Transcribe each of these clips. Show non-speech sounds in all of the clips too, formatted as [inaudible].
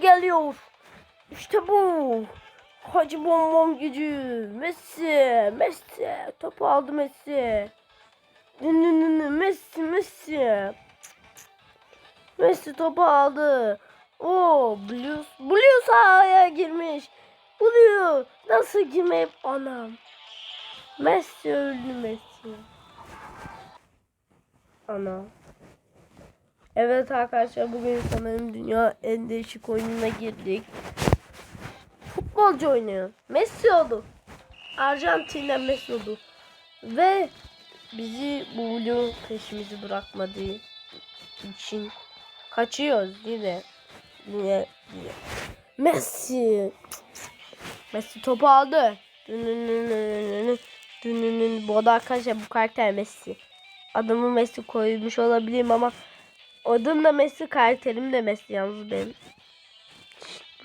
Geliyor. İşte bu. Hacı bombom gücü. Messi. Messi. Topu aldı Messi. Messi. Messi. Messi topu aldı. O Blues. Blues sahaya girmiş. Blue nasıl girmeyip anam. Messi öldü Messi. Ana. Evet arkadaşlar bugün sanırım dünya en değişik oyununa girdik. Futbolcu oynuyor. Messi oldu. Arjantin'den Messi oldu. Ve bizi bu peşimizi bırakmadığı için kaçıyoruz yine. Yine, yine. Messi. Messi topu aldı. Bu da arkadaşlar bu karakter Messi. Adımı Messi koymuş olabilirim ama adım da Messi karakterim de Messi yalnız benim.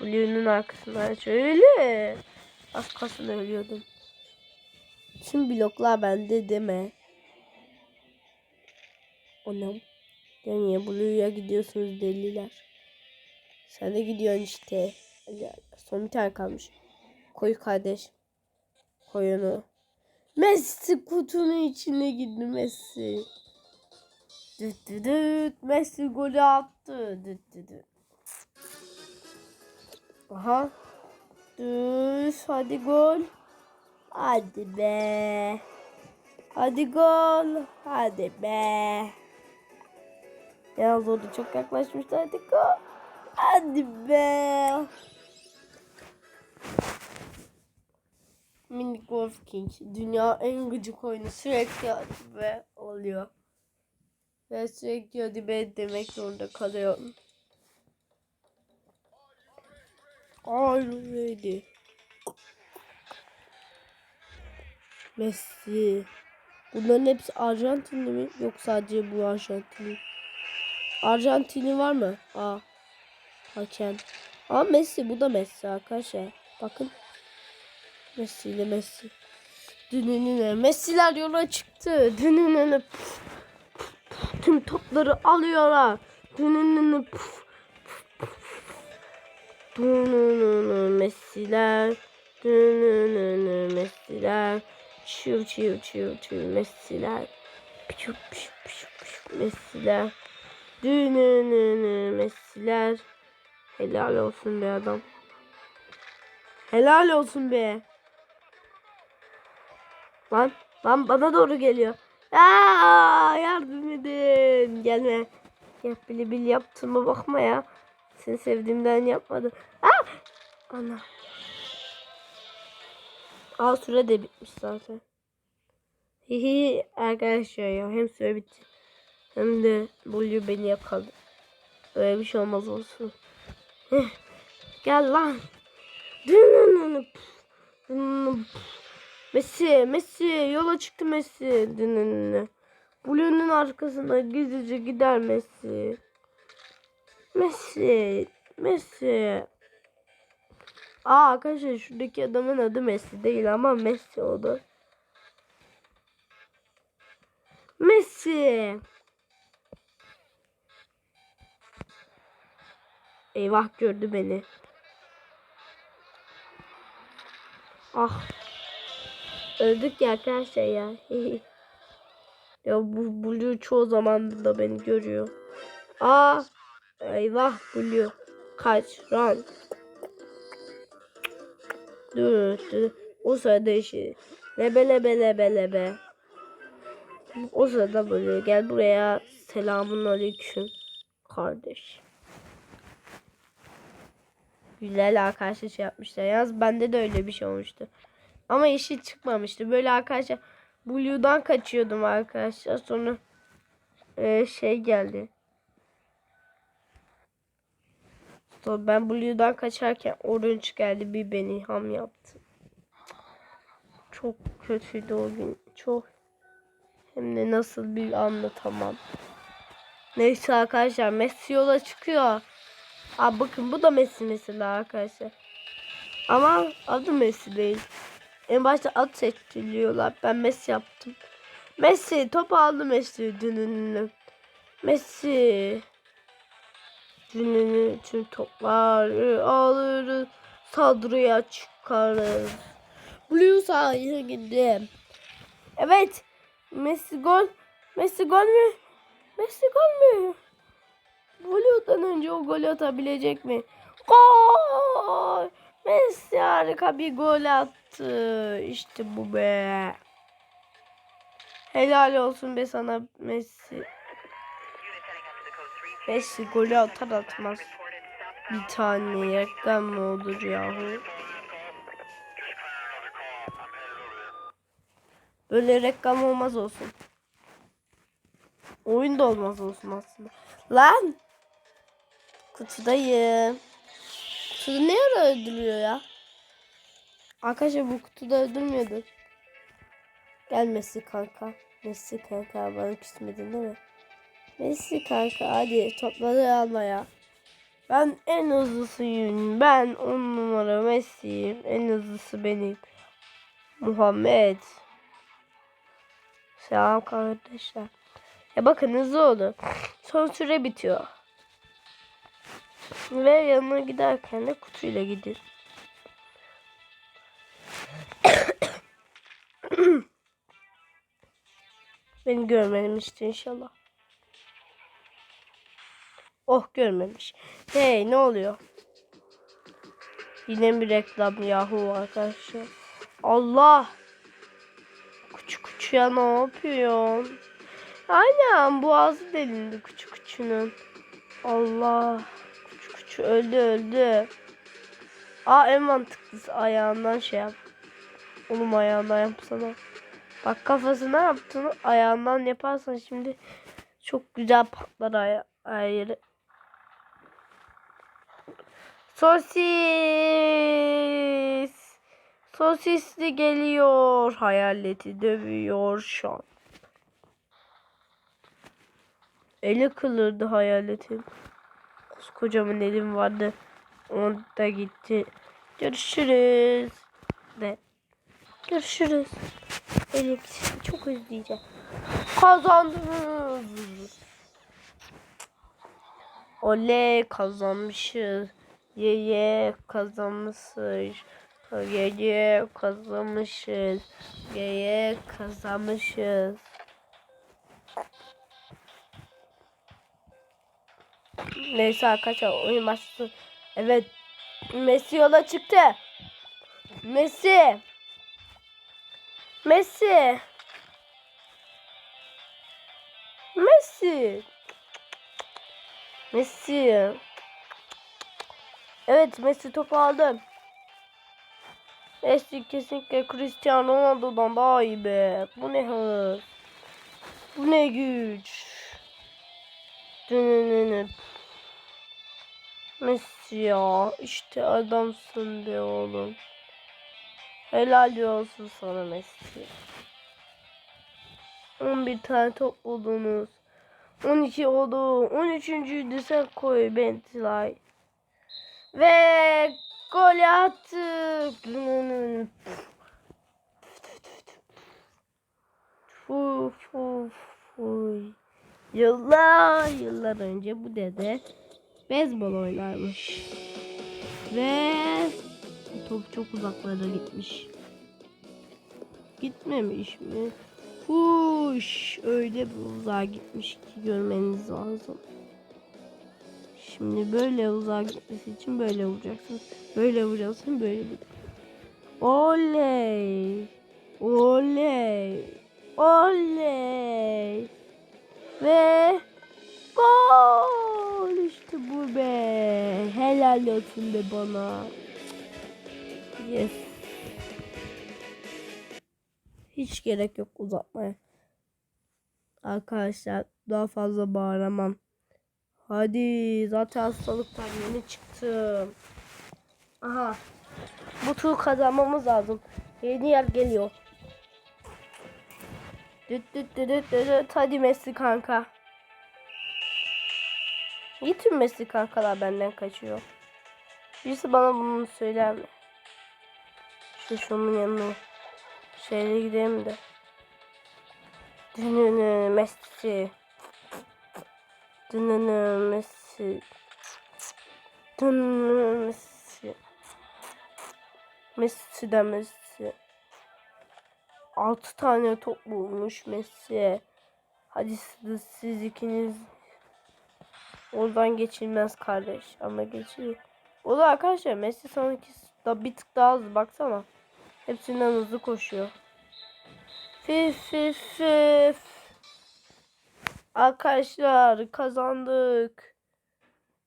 Blue'nun arkasından şöyle. Az kalsın ölüyordum. Tüm bloklar bende deme. Onam. Ya niye Blue'ya gidiyorsunuz deliler? Sen de gidiyorsun işte. Son bir tane kalmış. Koy kardeş. Koy onu. Messi kutunun içine girdi Messi. Düt düt düt. Messi golü attı. Düt düt düt. Aha. Düz. Hadi gol. Hadi be. Hadi gol. Hadi be. Yalnız orada çok yaklaşmıştı. Hadi gol. Hadi be. Mini Golf King. Dünya en gıcık oyunu sürekli ve oluyor. Ve sürekli be demek zorunda kalıyorum. Already. Messi. Bunların hepsi Arjantinli mi? Yok sadece bu Arjantinli. Arjantinli var mı? Aa. Hakem. Aa Messi. Bu da Messi arkadaşlar. Bakın. Messi ile Messi. Dünününe. Messi'ler yola çıktı. Dünününe. Tüm topları alıyorlar. Dünününe. Dünününe Messi'ler. Dünününe Messi'ler. Çiu çiu çiu çiu Messi'ler. Piu piu piu piu Messi'ler. Dünününe Messi'ler. Helal olsun be adam. Helal olsun be. Lan lan bana doğru geliyor. Aa, yardım edin. Gelme. Ya bili bil yaptığıma bakma ya. Seni sevdiğimden yapmadım. Ana. Aa süre de bitmiş zaten. Hihi arkadaşlar ya hem süre bitti. Hem de Blue beni yakaladı. Böyle bir şey olmaz olsun. Heh. Gel lan. Dünününü. Dünününü. Messi, Messi yola çıktı Messi. Dünününü. Blue'nun arkasında gizlice gider Messi. Messi, Messi. Aa arkadaşlar şuradaki adamın adı Messi değil ama Messi oldu. Messi. Eyvah gördü beni. Ah. Öldük ya arkadaşlar ya. [laughs] ya bu Blue çoğu zaman da beni görüyor. Aa. Eyvah Blue. Kaç. Run. Dur dur. O sırada işi. Lebe lebe lebe lebe. O sırada böyle gel buraya. Selamun aleyküm. Kardeş. Güzel arkadaşlar şey yapmışlar. Yalnız bende de öyle bir şey olmuştu. Ama işi çıkmamıştı. Böyle arkadaşlar Blue'dan kaçıyordum arkadaşlar. Sonra e, şey geldi. Sonra ben Blue'dan kaçarken Orange geldi bir beni ham yaptı. Çok kötüydü o gün. Çok hem de nasıl bir anlatamam. Neyse arkadaşlar Messi yola çıkıyor. Aa bakın bu da Messi mesela arkadaşlar. Ama adı Messi değil. En başta at seçiliyorlar. Ben Messi yaptım. Messi top aldı Messi dününü. Messi. Dününü tüm topları alırız. Saldırıya çıkarız. Blue sahaya gitti. Evet. Messi gol. Messi gol mü? Messi gol mü? Blue'dan önce o golü atabilecek mi? Gol! Messi harika bir gol attı. İşte bu be. Helal olsun be sana Messi. Messi golü atar atmaz. Bir tane reklam mı olur yahu? Böyle reklam olmaz olsun. Oyun da olmaz olsun aslında. Lan! Kutudayım. Kutuda ne ara öldürüyor ya? Arkadaşlar bu kutuda öldürmüyordu. Gel Messi kanka. Messi kanka bana küsmedin değil mi? Messi kanka hadi topları almaya. Ben en hızlısıyım. Ben on numara Messi'yim. En hızlısı benim. Muhammed. Selam kardeşler. Ya bakın hızlı oldu. Son süre bitiyor. Ve yanına giderken de kutuyla gidin. Beni görmedim işte inşallah. Oh görmemiş. Hey ne oluyor? Yine bir reklam yahu arkadaşlar. Allah. Küçük küçüğe ne yapıyorsun? Aynen boğazı delindi küçük küçüğünün. Allah. Küçük küçük öldü öldü. Aa en mantıklısı ayağından şey yap. Oğlum ayağından yapsana. Bak kafasına yaptığını ayağından yaparsan şimdi çok güzel patlar aya ayarı. Sosis. Sosisli geliyor. Hayaleti dövüyor şu an. Eli kılırdı hayaletin. Kocaman elim vardı. Orada gitti. Görüşürüz. De. Görüşürüz. Elim çok özleyeceğim. Kazandınız. Oley kazanmışız. Ye ye kazanmışız. Ye ye kazanmışız. Ye ye kazanmışız. Neyse arkadaşlar oyun başlasın. Evet. Messi yola çıktı. Messi. Messi. Messi. Messi. Evet Messi topu aldı. Messi kesinlikle Cristiano Ronaldo'dan daha iyi be. Bu ne hız. Bu ne güç. Dönününü. Messi ya. işte adamsın be oğlum. Helal olsun sana Messi. 11 tane top buldunuz. 12 oldu. 13. sen koy Bentley. Ve gol attık. Uf uf. Yıllar yıllar önce bu dede beyzbol oynarmış. Ve top çok uzaklara gitmiş. Gitmemiş mi? Huş öyle bir uzağa gitmiş ki görmeniz lazım. Şimdi böyle uzağa gitmesi için böyle vuracaksın. Böyle vuracaksın böyle vuracaksın. Oley. Oley. Oley. Ve gol işte bu be. Helal olsun be bana. Yes. Hiç gerek yok uzatmaya. Arkadaşlar daha fazla bağıramam. Hadi zaten hastalıktan yeni çıktım. Aha. Bu tur kazanmamız lazım. Yeni yer geliyor. Düt düt düt düt düt. Hadi Messi kanka. Niye tüm Messi kankalar benden kaçıyor? Birisi bana bunu söyler mi? Şu şunun yanına. Şöyle gidelim de. Dününü Messi. Dününü Messi. Dın, Messi. Messi de Messi. 6 tane top bulmuş Messi. Hadi siz, siz ikiniz oradan geçilmez kardeş ama geçiyor. O da arkadaşlar Messi sanki da bir tık daha hızlı baksana. Hepsinden hızlı koşuyor. Fif fif fif. Arkadaşlar kazandık.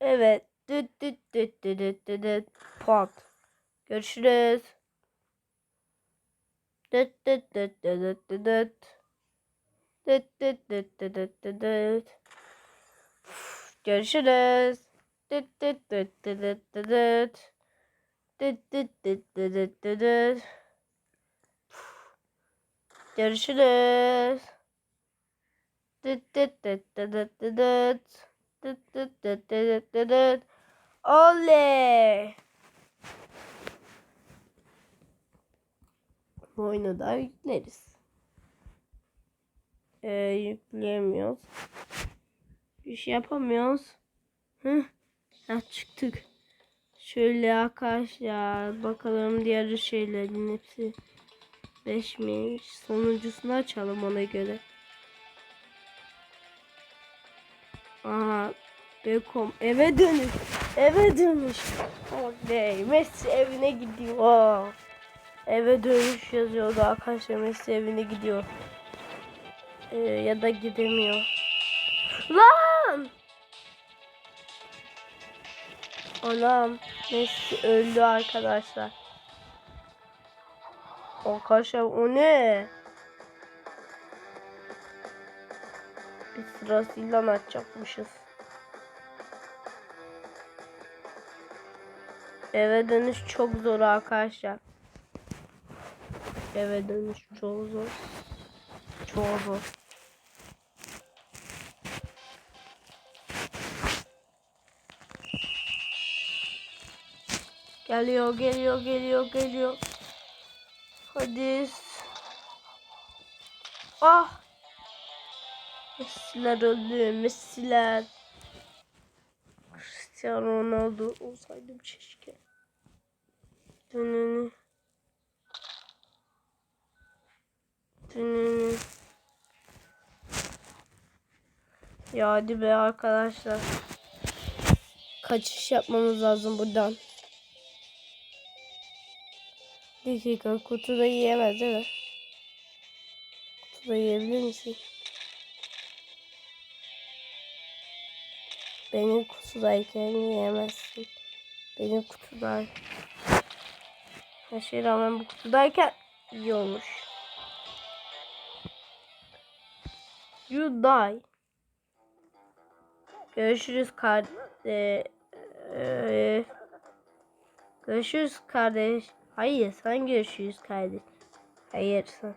Evet. Düt düt düt düt düt düt. Pat. Görüşürüz. Düt düt düt düt düt. Düt düt düt düt düt düt düt. Görüşürüz. Düt düt düt düt düt düt düt. Düt düt düt düt düt düt düt. Görüşürüz. Düt düt düt düt düt düt. Oley! Bu oyunu da yükleriz. Ee, yükleyemiyoruz. Bir şey yapamıyoruz. Hı? Ha, çıktık. Şöyle arkadaşlar bakalım diğer şeylerin hepsi 5'miş. Sonuncusunu açalım ona göre. Aha Beckham eve dönüş. Eve dönüş. Oley. Messi evine gidiyor. Eve dönüş yazıyordu arkadaşlar. Messi evine gidiyor. Ee, ya da gidemiyor. Lan! Anam Messi öldü arkadaşlar. Arkadaşlar o ne? Biz sırasıyla açacakmışız. Eve dönüş çok zor arkadaşlar. Eve dönüş çok zor. Çok zor. Geliyor, geliyor, geliyor, geliyor. Hadi. Ah. Messi'ler öldü. Messi'ler. Cristiano Ronaldo olsaydım keşke. Dönünü. Dönünü. Ya hadi be arkadaşlar. Kaçış yapmamız lazım buradan. Dakika kutuda yiyemez değil mi? Kutuda yiyebilir misin? Benim kutudayken yiyemezsin. Benim kutuda. Her şeye rağmen bu kutudayken yiyormuş. You die. Görüşürüz kardeş. Ee, görüşürüz kardeş. Hayır sen görüşürüz kardeş. Hayır sen.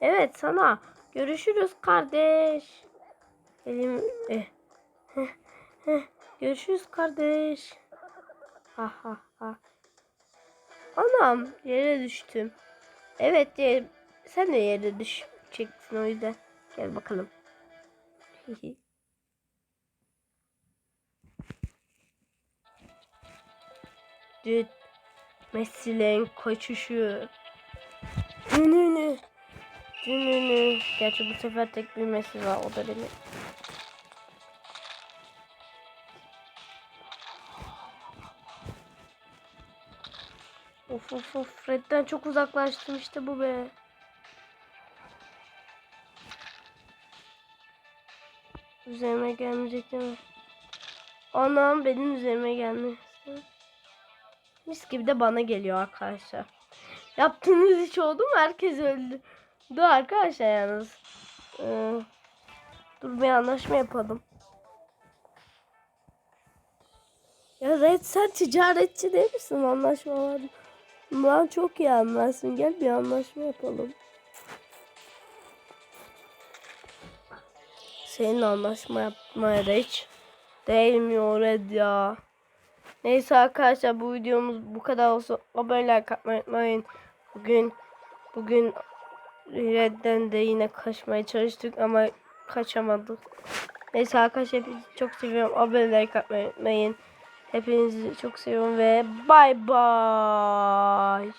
Evet sana. Görüşürüz kardeş. Elim eh. Görüşürüz kardeş. Ha ha ha. Anam yere düştüm. Evet yere, sen de yere düşeceksin o yüzden. Gel bakalım. Düt. Messi'nin koşuşu. Dününü. Dününü. Gerçi bu sefer tek bir Messi var. O da benim. Of of of. Fred'den çok uzaklaştım işte bu be. Üzerime gelmeyecek değil mi? Anam benim üzerime gelmesi. Mis gibi de bana geliyor arkadaşlar. Yaptığınız hiç oldu mu? Herkes öldü. Dur arkadaşlar yalnız. Ee, dur bir anlaşma yapalım. Ya Red sen ticaretçi değil misin? Anlaşmalar. Lan çok iyi anlarsın. Gel bir anlaşma yapalım. Seninle anlaşma yapmaya da hiç değmiyor Red ya. Neyse arkadaşlar bu videomuz bu kadar olsun. Abone like atmayı unutmayın. Bugün bugün Red'den de yine kaçmaya çalıştık ama kaçamadık. Neyse arkadaşlar hepinizi çok seviyorum. Abone like atmayı unutmayın. Hepinizi çok seviyorum ve bay bay.